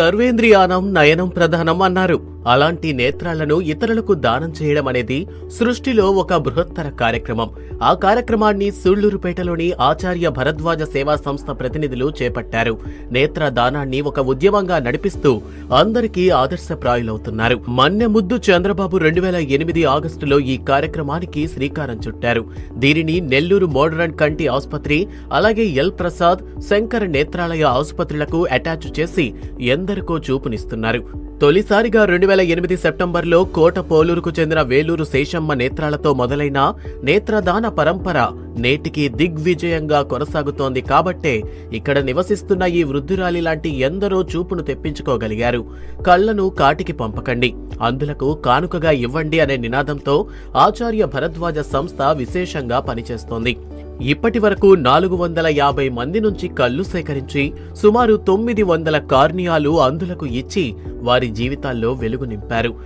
సర్వేంద్రియానం నయనం ప్రధానం అన్నారు. అలాంటి నేత్రాలను ఇతరులకు దానం చేయడం అనేది సృష్టిలో ఒక బృహత్తర కార్యక్రమం. ఆ కార్యక్రమాన్ని సూళ్ళూరుపేటలోని ఆచార్య భరద్వాజ సేవా సంస్థ ప్రతినిధులు చేపట్టారు. నేత్ర దానాన్ని ఒక ఉద్యమంగా నడిపిస్తూ అందరికీ ఆదర్శప్రాయులవుతున్నారు. మన్నెముద్దు చంద్రబాబు రెండు వేల ఎనిమిది ఆగస్టులో ఈ కార్యక్రమానికి శ్రీకారం చుట్టారు. దీనిని నెల్లూరు మోడరన్ కంటి ఆసుపత్రి అలాగే ఎల్ ప్రసాద్ శంకర్ నేత్రాలయ ఆసుపత్రులకు అటాచ్ చేసి ఎందరికో చూపునిస్తున్నారు. తొలిసారిగా రెండు వేల ఎనిమిది సెప్టెంబర్లో కోట పోలూరుకు చెందిన వేలూరు శేషమ్మ నేత్రాలతో మొదలైన నేత్రదాన పరంపర నేటికి దిగ్విజయంగా కొనసాగుతోంది కాబట్టే ఇక్కడ నివసిస్తున్న ఈ వృద్ధురాలి లాంటి ఎందరో చూపును తెప్పించుకోగలిగారు. కళ్ళను కాటికి పంపకండి. అందులకు కానుకగా ఇవ్వండి అనే నినాదంతో ఆచార్య భరద్వాజ సంస్థ విశేషంగా పనిచేస్తోంది. ఇప్పటి వరకు నాలుగు వందల యాభై మంది నుంచి కళ్ళు సేకరించి సుమారు తొమ్మిది వందల కార్నియాలు అందులకు ఇచ్చి వారి జీవితాల్లో వెలుగు నింపారు.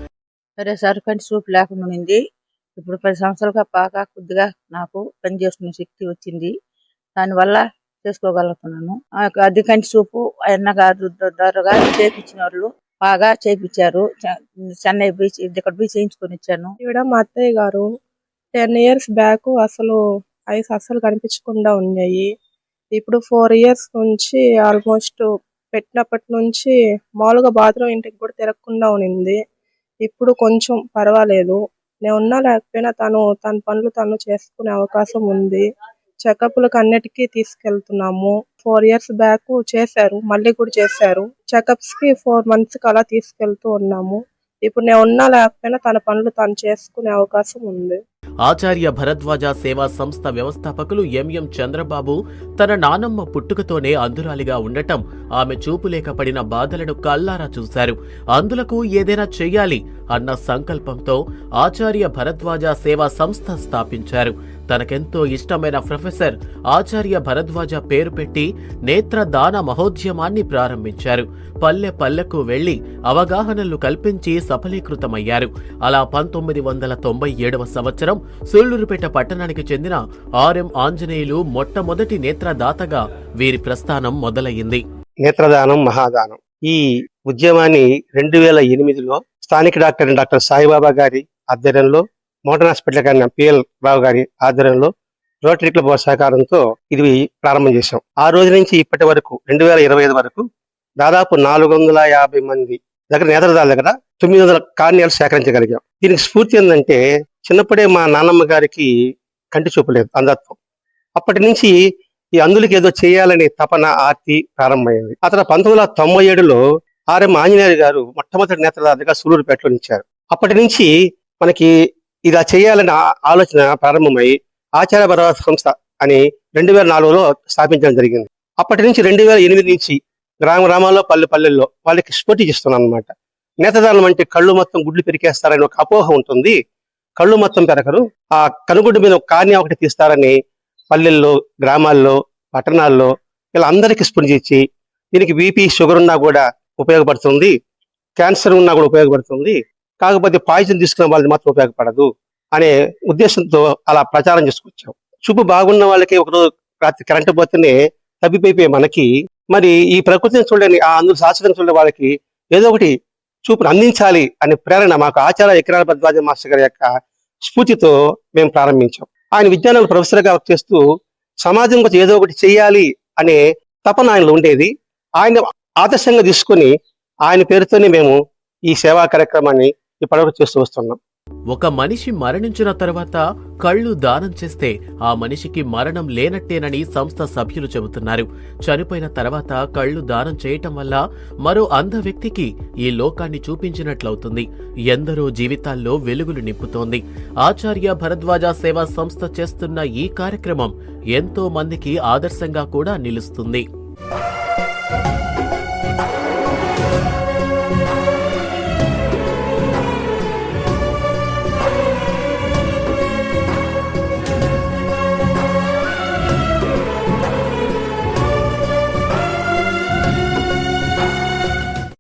సరే సార్ కంటి చూపు లేకుండా ఉంది. ఇప్పుడు పది సంవత్సరాలుగా బాగా కొద్దిగా నాకు పని చేసుకునే శక్తి వచ్చింది. దానివల్ల చేసుకోగలుగుతున్నాను. అది కంటి చూపు అన్న గారు ద్వారా చేపించిన వాళ్ళు బాగా చేపించారు. చె- చెన్నై బీచ్ ఇక్కడ పోయి చేయించుకొని వచ్చాను. ఈవిడ మా అత్తయ్య గారు టెన్ ఇయర్స్ బ్యాక్ అసలు ఐస్ అస్సలు కనిపించకుండా ఉన్నాయి. ఇప్పుడు ఫోర్ ఇయర్స్ నుంచి ఆల్మోస్ట్ పెట్టినప్పటి నుంచి మామూలుగా బాత్రూమ్ ఇంటికి కూడా తిరగకుండా ఉన్నింది ఇప్పుడు కొంచెం పర్వాలేదు. నేను ఉన్నా లేకపోయినా తను తన పనులు తను చేసుకునే అవకాశం ఉంది. చెకప్లకు అన్నిటికీ తీసుకెళ్తున్నాము. ఫోర్ ఇయర్స్ బ్యాక్ చేశారు మళ్ళీ కూడా చేశారు. చెకప్స్కి ఫోర్ మంత్స్కి అలా తీసుకెళ్తూ ఉన్నాము. ఇప్పుడు నేను ఉన్నా లేకపోయినా తన పనులు తను చేసుకునే అవకాశం ఉంది. ఆచార్య భరద్వాజ సేవా సంస్థ వ్యవస్థాపకులు ఎంఎం చంద్రబాబు తన నానమ్మ పుట్టుకతోనే అందురాలిగా ఉండటం ఆమె చూపులేకపడిన బాధలను కల్లారా చూశారు. అందులకు ఏదైనా చెయ్యాలి అన్న సంకల్పంతో ఆచార్య భరద్వాజ సేవా సంస్థ స్థాపించారు. తనకెంతో ఇష్టమైన ప్రొఫెసర్ ఆచార్య భరద్వాజ పేరు పెట్టి నేత్రదాన మహోద్యమాన్ని ప్రారంభించారు. పల్లె పల్లెకు వెళ్ళి అవగాహనలు కల్పించి సఫలీకృతమయ్యారు. అలా పంతొమ్మిది వందల తొంభై ఏడవ సంవత్సరం సూళ్ళూరుపేట పట్టణానికి చెందిన ఆర్ఎం ఆంజనేయులు మొట్టమొదటి నేత్రదాతగా వీరి ప్రస్థానం మొదలయ్యింది. నేత్రదానం మహాదానం. ఈ ఉద్యమాన్ని రెండు వేల ఎనిమిదిలో స్థానిక డాక్టర్ డాక్టర్ సాయిబాబా గారి ఆధ్వర్యంలో మోడర్న్ హాస్పిటల్ కానీ పిఎల్ బాబు గారి ఆధ్వర్యంలో రోటరీ క్లబ్ సహకారంతో ఇది ప్రారంభం చేశాం. ఆ రోజు నుంచి ఇప్పటి వరకు రెండు వేల ఇరవై ఐదు వరకు దాదాపు నాలుగు వందల యాభై మంది దగ్గర నేత్రదాల దగ్గర తొమ్మిది వందల కార్నియాలు సేకరించగలిగాం. దీనికి స్ఫూర్తి ఏంటంటే చిన్నప్పుడే మా నాన్నమ్మ గారికి కంటి చూపలేదు అంధత్వం. అప్పటి నుంచి ఈ అందులకి ఏదో చేయాలనే తపన ఆర్తి ప్రారంభమైంది. అతను పంతొమ్మిది వందల తొంభై ఏడులో ఆర్ఎం ఆంజనేయులు గారు మొట్టమొదటి నేత్రదాతగా సూలూరుపేటలో నిలిచారు. అప్పటి నుంచి మనకి ఇలా చేయాలన్న ఆలోచన ప్రారంభమై ఆచార్య సంస్థ అని రెండు వేల నాలుగులో స్థాపించడం జరిగింది. అప్పటి నుంచి రెండు వేల ఎనిమిది నుంచి గ్రామ గ్రామాల్లో పల్లె పల్లెల్లో వాళ్ళకి స్ఫూర్తి చేస్తున్నాను అనమాట నేతదానం అంటే కళ్ళు మొత్తం గుడ్లు పెరికేస్తారని ఒక అపోహ ఉంటుంది. కళ్ళు మొత్తం పెరగరు. ఆ కనుగుడ్డు మీద ఒక కార్యం ఒకటి తీస్తారని పల్లెల్లో గ్రామాల్లో పట్టణాల్లో ఇలా అందరికీ స్ఫూర్తి ఇచ్చి దీనికి బీపీ షుగర్ ఉన్నా కూడా ఉపయోగపడుతుంది. క్యాన్సర్ ఉన్నా కూడా ఉపయోగపడుతుంది. కాకపోతే పాయిజన్ తీసుకున్న వాళ్ళది మాత్రం ఉపయోగపడదు అనే ఉద్దేశంతో అలా ప్రచారం చేసుకొచ్చాం. చూపు బాగున్న వాళ్ళకి ఒకరోజు రాత్రి కరెంటు పోతేనే తప్పిపోయిపోయి మనకి. మరి ఈ ప్రకృతిని చూడని ఆ అందులో శాశ్వతం చూడని వాళ్ళకి ఏదో ఒకటి చూపును అందించాలి అనే ప్రేరణ మాకు ఆచార ఎకరాల భద్వాజ మాస్టర్ గారి యొక్క స్ఫూర్తితో మేము ప్రారంభించాం. ఆయన విజ్ఞానాలు ప్రొఫెసర్గా వర్క్ చేస్తూ సమాజం కోసం ఏదో ఒకటి చేయాలి అనే తపన ఆయనలో ఉండేది. ఆయన ఆదర్శంగా తీసుకొని ఆయన పేరుతోనే మేము ఈ సేవా కార్యక్రమాన్ని ఇప్పటివరకు చేస్తూ వస్తున్నాం. ఒక మనిషి మరణించిన తర్వాత కళ్ళు దానం చేస్తే ఆ మనిషికి మరణం లేనట్టేనని సంస్థ సభ్యులు చెబుతున్నారు. చనిపోయిన తర్వాత కళ్ళు దానం చేయటం వల్ల మరో అంధ వ్యక్తికి ఈ లోకాన్ని చూపించినట్లవుతుంది. ఎందరో జీవితాల్లో వెలుగులు నింపుతోంది. ఆచార్య భరద్వాజ సేవా సంస్థ చేస్తున్న ఈ కార్యక్రమం ఎంతో మందికి ఆదర్శంగా కూడా నిలుస్తుంది.